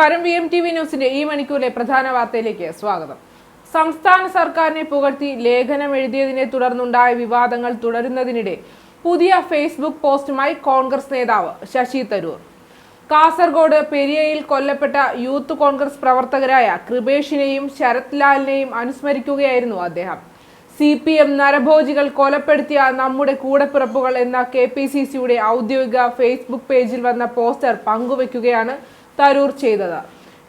നമസ്കാരം. V M T V ന്യൂസിന്റെ ഈ മണിക്കൂറിലെ പ്രധാന വാർത്തയിലേക്ക് സ്വാഗതം. സംസ്ഥാന സർക്കാരിനെ പുകഴ്ത്തി ലേഖനം എഴുതിയതിനെ തുടർന്നുണ്ടായ വിവാദങ്ങൾ തുടരുന്നതിനിടെ പുതിയ ഫേസ്ബുക്ക് പോസ്റ്റുമായി കോൺഗ്രസ് നേതാവ് ശശി തരൂർ. കാസർഗോഡ് പെരിയയിൽ കൊല്ലപ്പെട്ട യൂത്ത് കോൺഗ്രസ് പ്രവർത്തകരായ കൃപേഷിനെയും ശരത് ലാലിനെയും അനുസ്മരിക്കുകയായിരുന്നു അദ്ദേഹം. സി പി എം നരഭോജികൾ കൊലപ്പെടുത്തിയ നമ്മുടെ കൂടപ്പിറപ്പുകൾ എന്ന കെ പി സി സിയുടെ ഔദ്യോഗിക ഫേസ്ബുക്ക് പേജിൽ വന്ന പോസ്റ്റർ പങ്കുവെക്കുകയാണ് തരൂർ ചെയ്തത്.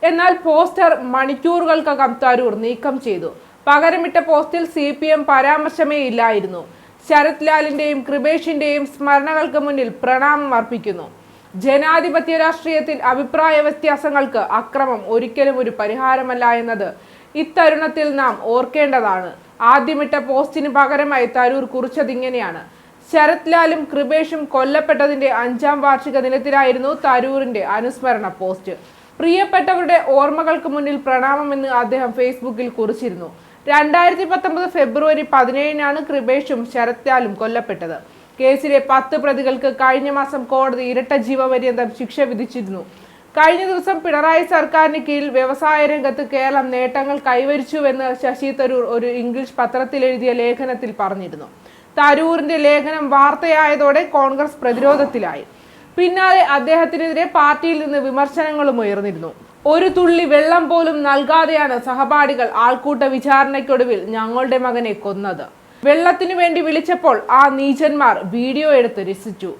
എന്നാൽ പോസ്റ്റർ മണിക്കൂറുകൾക്കകം തരൂർ നീക്കം ചെയ്തു. പകരമിട്ട പോസ്റ്റിൽ സി പി എം പരാമർശമേ ഇല്ലായിരുന്നു. ശരത് ലാലിന്റെയും കൃപേഷിന്റെയും സ്മരണകൾക്ക് മുന്നിൽ പ്രണാമം അർപ്പിക്കുന്നു. ജനാധിപത്യ രാഷ്ട്രീയത്തിൽ അഭിപ്രായ വ്യത്യാസങ്ങൾക്ക് അക്രമം ഒരിക്കലും ഒരു പരിഹാരമല്ല എന്നത് ഇത്തരുണത്തിൽ നാം ഓർക്കേണ്ടതാണ്. ആദ്യമിട്ട പോസ്റ്റിന് പകരമായി തരൂർ കുറിച്ചതിങ്ങനെയാണ് ശരത് ലാലും കൃപേഷും കൊല്ലപ്പെട്ടതിന്റെ അഞ്ചാം വാർഷിക ദിനത്തിലായിരുന്നു തരൂരിന്റെ അനുസ്മരണ പോസ്റ്റ്. പ്രിയപ്പെട്ടവരുടെ ഓർമ്മകൾക്ക് മുന്നിൽ പ്രണാമമെന്ന് അദ്ദേഹം ഫേസ്ബുക്കിൽ കുറിച്ചിരുന്നു. രണ്ടായിരത്തി പത്തൊമ്പത് ഫെബ്രുവരി പതിനേഴിനാണ് കൃപേഷും ശരത് ലാലും കൊല്ലപ്പെട്ടത്. കേസിലെ പത്ത് പ്രതികൾക്ക് കഴിഞ്ഞ മാസം കോടതി ഇരട്ട ജീവപര്യന്തം ശിക്ഷ വിധിച്ചിരുന്നു. കഴിഞ്ഞ ദിവസം പിണറായി സർക്കാരിന് കീഴിൽ വ്യവസായ രംഗത്ത് കേരളം നേട്ടങ്ങൾ കൈവരിച്ചുവെന്ന് ശശി തരൂർ ഒരു ഇംഗ്ലീഷ് പത്രത്തിൽ എഴുതിയ ലേഖനത്തിൽ പറഞ്ഞിരുന്നു. തരൂരിന്റെ ലേഖനം വാർത്തയായതോടെ കോൺഗ്രസ് പ്രതിരോധത്തിലായി. പിന്നാലെ അദ്ദേഹത്തിനെതിരെ പാർട്ടിയിൽ നിന്ന് വിമർശനങ്ങളും ഉയർന്നിരുന്നു. ഒരു തുള്ളി വെള്ളം പോലും നൽകാതെയാണ് സഹപാഠികൾ ആൾക്കൂട്ട വിചാരണയ്ക്കൊടുവിൽ ഞങ്ങളുടെ മകനെ കൊന്നത്. വെള്ളത്തിനു വേണ്ടി വിളിച്ചപ്പോൾ ആ നീചന്മാർ വീഡിയോ എടുത്ത് രസിച്ചു.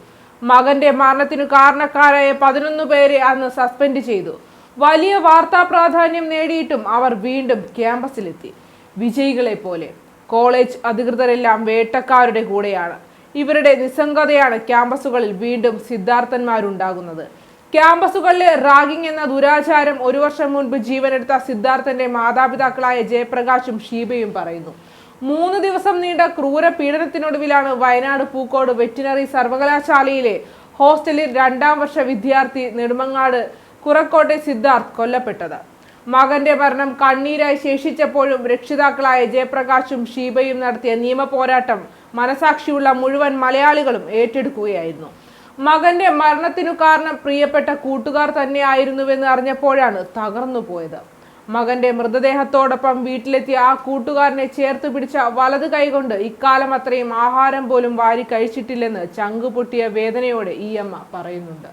മകന്റെ മരണത്തിനു കാരണക്കാരായ പതിനൊന്ന് പേരെ അന്ന് സസ്പെൻഡ് ചെയ്തു. വലിയ വാർത്താ പ്രാധാന്യം നേടിയിട്ടും അവർ വീണ്ടും ക്യാമ്പസിലെത്തി. വിജയികളെ പോലെ. കോളേജ് അധികൃതരെല്ലാം വേട്ടക്കാരുടെ കൂടെയാണ്. ഇവരുടെ നിസ്സംഗതയാണ് ക്യാമ്പസുകളിൽ വീണ്ടും സിദ്ധാർത്ഥന്മാരുണ്ടാകുന്നത്. ക്യാമ്പസുകളിലെ റാഗിംഗ് എന്ന ദുരാചാരം ഒരു വർഷം മുൻപ് ജീവനെടുത്ത സിദ്ധാർത്ഥന്റെ മാതാപിതാക്കളായ ജയപ്രകാശും ഷീബയും പറയുന്നു. മൂന്ന് ദിവസം നീണ്ട ക്രൂര പീഡനത്തിനൊടുവിലാണ് വയനാട് പൂക്കോട് വെറ്റിനറി സർവകലാശാലയിലെ ഹോസ്റ്റലിൽ രണ്ടാം വർഷ വിദ്യാർത്ഥി നെടുമങ്ങാട് കുറക്കോട്ടെ സിദ്ധാർത്ഥ് കൊല്ലപ്പെട്ടത്. മകന്റെ മരണം കണ്ണീരായി ശേഷിച്ചപ്പോഴും രക്ഷിതാക്കളായ ജയപ്രകാശും ഷീബയും നടത്തിയ നിയമപോരാട്ടം മനസാക്ഷിയുള്ള മുഴുവൻ മലയാളികളും ഏറ്റെടുക്കുകയായിരുന്നു. മകന്റെ മരണത്തിനു കാരണം പ്രിയപ്പെട്ട കൂട്ടുകാർ തന്നെയായിരുന്നുവെന്ന് അറിഞ്ഞപ്പോഴാണ് തകർന്നു പോയത് മകന്റെ മൃതദേഹത്തോടൊപ്പം വീട്ടിലെത്തിയ ആ കൂട്ടുകാരനെ ചേർത്ത് പിടിച്ച വലത് കൈകൊണ്ട് ഇക്കാലം അത്രയും ആഹാരം പോലും വാരി കഴിച്ചിട്ടില്ലെന്ന് ചങ്കുപൊട്ടിയ വേദനയോടെ ഈ അമ്മ പറയുന്നുണ്ട്.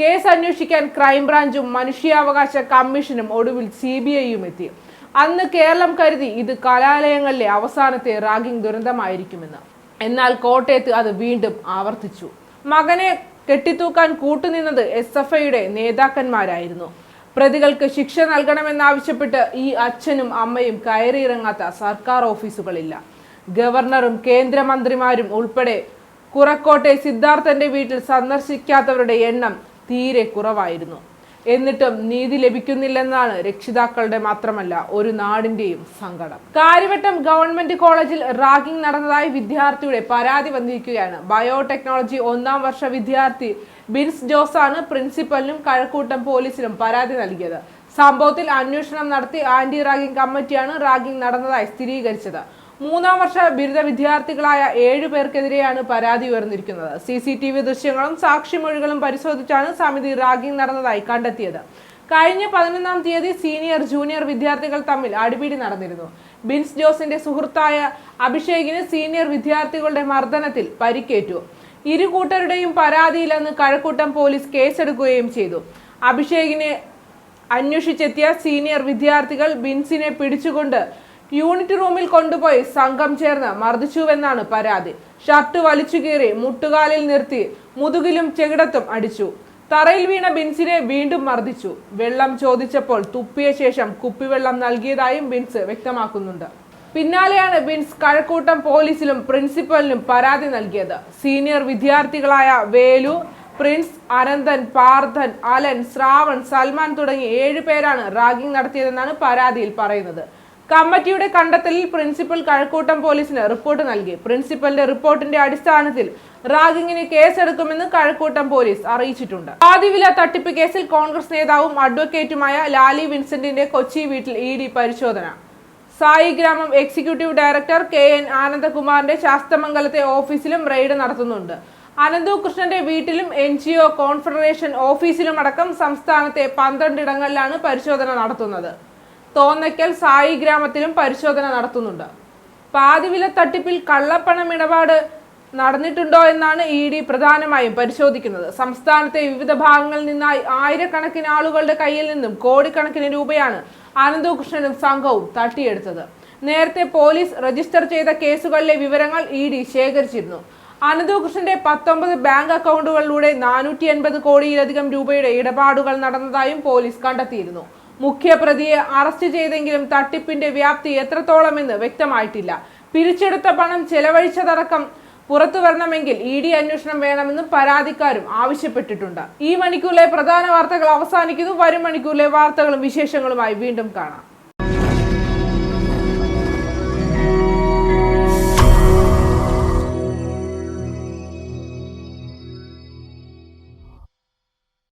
കേസ് അന്വേഷിക്കാൻ ക്രൈംബ്രാഞ്ചും മനുഷ്യാവകാശ കമ്മീഷനും ഒടുവിൽ സി ബി ഐയും എത്തി. അന്ന് കേരളം കരുതി ഇത് കലാലയങ്ങളിലെ അവസാനത്തെ റാഗിംഗ് ദുരന്തമായിരിക്കുമെന്ന്. എന്നാൽ കോട്ടയത്ത് അത് വീണ്ടും ആവർത്തിച്ചു. മകനെ കെട്ടിത്തൂക്കാൻ കൂട്ടുനിന്നത് എസ് എഫ് ഐയുടെ നേതാക്കന്മാരായിരുന്നു. പ്രതികൾക്ക് ശിക്ഷ നൽകണമെന്നാവശ്യപ്പെട്ട് ഈ അച്ഛനും അമ്മയും കയറിയിറങ്ങാത്ത സർക്കാർ ഓഫീസുകളില്ല. ഗവർണറും കേന്ദ്രമന്ത്രിമാരും ഉൾപ്പെടെ കുറക്കോട്ടെ സിദ്ധാർത്ഥന്റെ വീട്ടിൽ സന്ദർശിക്കാത്തവരുടെ എണ്ണം തീരെ കുറവായിരുന്നു. എന്നിട്ടും നീതി ലഭിക്കുന്നില്ലെന്നാണ് രക്ഷിതാക്കളുടെ മാത്രമല്ല ഒരു നാടിന്റെയും സങ്കടം. കാര്യവട്ടം ഗവൺമെന്റ് കോളേജിൽ റാഗിംഗ് നടന്നതായി വിദ്യാർത്ഥിയുടെ പരാതി വന്നിരിക്കുകയാണ്. ബയോടെക്നോളജി ഒന്നാം വർഷ വിദ്യാർത്ഥി ബിൻസ് ജോസ് ആണ് പ്രിൻസിപ്പലിനും കഴക്കൂട്ടം പോലീസിനും പരാതി നൽകിയത്. സംഭവത്തിൽ അന്വേഷണം നടത്തി ആന്റി റാഗിംഗ് കമ്മിറ്റിയാണ് റാഗിംഗ് നടന്നതായി സ്ഥിരീകരിച്ചത്. മൂന്നാം വർഷ ബിരുദ വിദ്യാർത്ഥികളായ ഏഴു പേർക്കെതിരെയാണ് പരാതി ഉയർന്നിരിക്കുന്നത്. സി സി ടി വി ദൃശ്യങ്ങളും സാക്ഷിമൊഴികളും പരിശോധിച്ചാണ് സമിതി റാഗിംഗ് നടന്നതായി കണ്ടെത്തിയത്. കഴിഞ്ഞ പതിനൊന്നാം തീയതി സീനിയർ ജൂനിയർ വിദ്യാർത്ഥികൾ തമ്മിൽ അടിപിടി നടന്നിരുന്നു. ബിൻസ് ജോസിന്റെ സുഹൃത്തായ അഭിഷേകിന് സീനിയർ വിദ്യാർത്ഥികളുടെ മർദ്ദനത്തിൽ പരിക്കേറ്റു. ഇരു കൂട്ടരുടെയും പരാതിയില്ലെന്ന് കഴക്കൂട്ടം പോലീസ് കേസെടുക്കുകയും ചെയ്തു. അഭിഷേകിനെ അന്വേഷിച്ചെത്തിയ സീനിയർ വിദ്യാർത്ഥികൾ ബിൻസിനെ പിടിച്ചുകൊണ്ട് യൂണിറ്റ് റൂമിൽ കൊണ്ടുപോയി സംഘം ചേർന്ന് മർദ്ദിച്ചുവെന്നാണ് പരാതി. ഷർട്ട് വലിച്ചു കീറി മുട്ടുകാലിൽ നിർത്തി മുതുകിലും ചെകിടത്തും അടിച്ചു. തറയിൽ വീണ ബിൻസിനെ വീണ്ടും മർദ്ദിച്ചു. വെള്ളം ചോദിച്ചപ്പോൾ തുപ്പിയ ശേഷം കുപ്പിവെള്ളം നൽകിയതായും ബിൻസ് വ്യക്തമാക്കുന്നുണ്ട്. പിന്നാലെയാണ് ബിൻസ് കഴക്കൂട്ടം പോലീസിലും പ്രിൻസിപ്പലിനും പരാതി നൽകിയത്. സീനിയർ വിദ്യാർത്ഥികളായ വേലു പ്രിൻസ് അനന്തൻ പാർത്ഥൻ അലൻ ശ്രാവൺ സൽമാൻ തുടങ്ങി ഏഴ് പേരാണ് റാഗിംഗ് നടത്തിയതെന്നാണ് പരാതിയിൽ പറയുന്നത്. കമ്മിറ്റിയുടെ കണ്ടെത്തലിൽ പ്രിൻസിപ്പൽ കഴക്കൂട്ടം പോലീസിന് റിപ്പോർട്ട് നൽകി. പ്രിൻസിപ്പലിന്റെ റിപ്പോർട്ടിന്റെ അടിസ്ഥാനത്തിൽ റാഗിങ്ങിന് കേസെടുക്കുമെന്ന് കഴക്കൂട്ടം പോലീസ് അറിയിച്ചിട്ടുണ്ട്. ആദിവില തട്ടിപ്പ് കേസിൽ കോൺഗ്രസ് നേതാവും അഡ്വക്കേറ്റുമായ ലാലി വിൻസെന്റിന്റെ കൊച്ചി വീട്ടിൽ ഇ ഡി പരിശോധന. Sai Gramam executive director K N ആനന്ദകുമാറിന്റെ ശാസ്തമംഗലത്തെ ഓഫീസിലും റെയ്ഡ് നടത്തുന്നുണ്ട്. അനന്തു കൃഷ്ണന്റെ വീട്ടിലും എൻ ജി ഒ കോൺഫെഡറേഷൻ ഓഫീസിലും അടക്കം സംസ്ഥാനത്തെ പന്ത്രണ്ടിടങ്ങളിലാണ് പരിശോധന നടത്തുന്നത്. തോന്നയ്ക്കൽ സായി ഗ്രാമത്തിലും പരിശോധന നടത്തുന്നുണ്ട്. പാതിവില തട്ടിപ്പിൽ കള്ളപ്പണം ഇടപാട് നടന്നിട്ടുണ്ടോ എന്നാണ് ഇ ഡി പ്രധാനമായും പരിശോധിക്കുന്നത്. സംസ്ഥാനത്തെ വിവിധ ഭാഗങ്ങളിൽ നിന്നായി ആയിരക്കണക്കിന് ആളുകളുടെ കയ്യിൽ നിന്നും കോടിക്കണക്കിന് രൂപയാണ് അനന്തകൃഷ്ണനും കൃഷ്ണനും സംഘവും തട്ടിയെടുത്തത്. നേരത്തെ പോലീസ് രജിസ്റ്റർ ചെയ്ത കേസുകളിലെ വിവരങ്ങൾ ഇ ഡി ശേഖരിച്ചിരുന്നു. അനന്തകൃഷ്ണന്റെ പത്തൊമ്പത് ബാങ്ക് അക്കൗണ്ടുകളിലൂടെ നാനൂറ്റി എൺപത് കോടിയിലധികം രൂപയുടെ ഇടപാടുകൾ നടന്നതായും പോലീസ് കണ്ടെത്തിയിരുന്നു. മുഖ്യപ്രതിയെ അറസ്റ്റ് ചെയ്തെങ്കിലും തട്ടിപ്പിന്റെ വ്യാപ്തി എത്രത്തോളമെന്ന് വ്യക്തമായിട്ടില്ല. പിരിച്ചെടുത്ത പണം ചെലവഴിച്ചതടക്കം പുറത്തു വരണമെങ്കിൽ ഇ ഡി അന്വേഷണം വേണമെന്നും പരാതിക്കാരും ആവശ്യപ്പെട്ടിട്ടുണ്ട്. ഈ മണിക്കൂറിലെ പ്രധാന വാർത്തകൾ അവസാനിക്കുന്നു. വരും മണിക്കൂറിലെ വാർത്തകളും വിശേഷങ്ങളുമായി വീണ്ടും കാണാം.